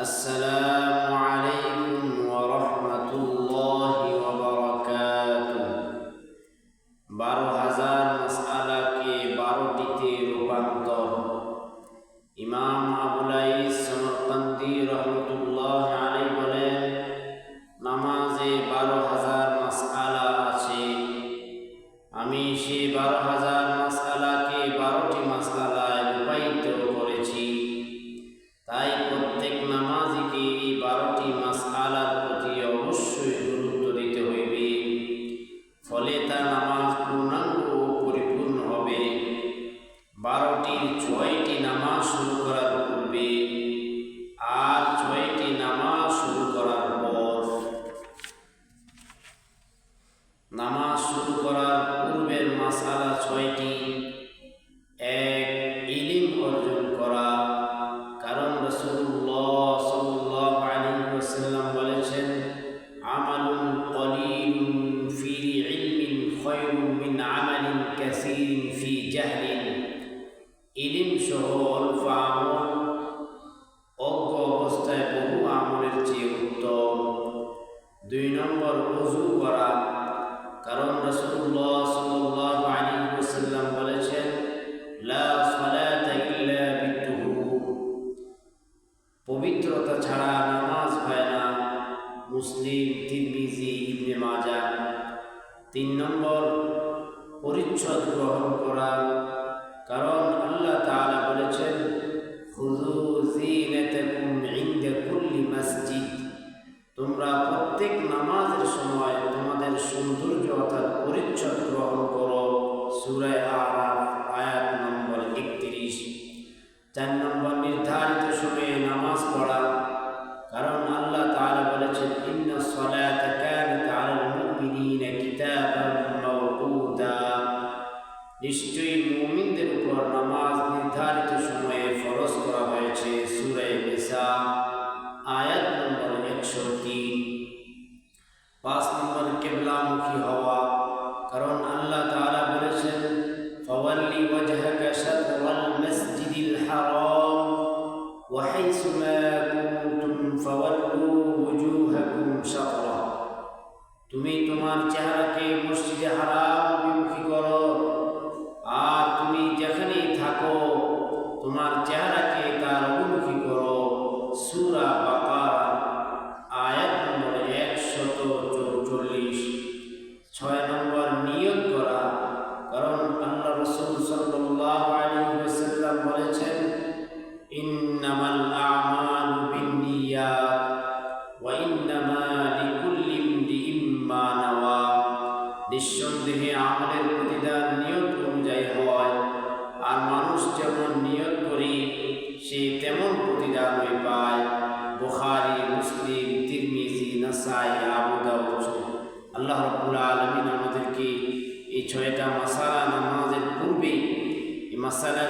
السلام عليكم ورحمة الله وبركاته বারো হাজার মাসআলাকে বারোটিতে রূপান্তর ইমাম আবুলাই বারোটির ছয়টি নামাজ শুরু করার পূর্বে, আর ছয়টি নামাজ শুরু করার পর, নামাজ শুরু করার পূর্বের মাসালা ছয়টি। এক, ইলিম অর্জন করা। কারণ রসুল্লাহ সাল্লাল্লাহু আলাইহি ওয়াসাল্লাম বলেছেন, আমালুন কলিলুন ফি ইলমিন খায়রুম মিন আমালিন কাসীরিন ফি ইলিম সহ অল্প আমল, অজ্ঞ অবস্থায় বহু আমলের চেয়ে উত্তম। দুই নম্বর, অজু করা। কারণ রসুল্লাহ সাল্লাল্লাহু আলাইহি ওয়াসাল্লাম বলেছেন, লা পবিত্রতা ছাড়া নামাজ হয় না। মুসলিম, তিরমিজি, ইবনে মাজাহ তিন নম্বর, পরিচ্ছদ গ্রহণ করা। কারণ তোমরা প্রত্যেক নামাজের সময় তোমাদের সৌন্দর্য অর্থাৎ পরিচ্ছদ গ্রহণ করো। সুরায় আরাফ, আয়াত নম্বর একত্রিশ। চার নম্বর নির্ধারিত সময়ে নামাজ পড়া। কারণ আল্লাহ তাআলা বলেছেন, ইন্না আলাল মুমিনিনা কিতাবান মাওকুতা নিশ্চয়ই وجهك شطر المسجد الحرام وحيث ما كنتم فولوا وجوهكم شطره তুমি তোমার চেহারাকে মসজিদে আমালু বিন্নিয়াত ওয়া ইন্নামা লিকুল্লি ইমরিইম মা নাওয়া নিঃসন্দেহে আমলের প্রতিদান নিয়ত অনুযায়ী হয়। আর মানুষ যেমন নিয়ত করি, সে তেমন প্রতিদানই পায়। বুখারী, মুসলিম, তিরমিজি, নাসাই, আবু দাউদ। আল্লাহ রাব্বুল আলামিন আমাদেরকে এই ছয়টা মাসালা নামাজের পূর্বে এই মাসালাগুলি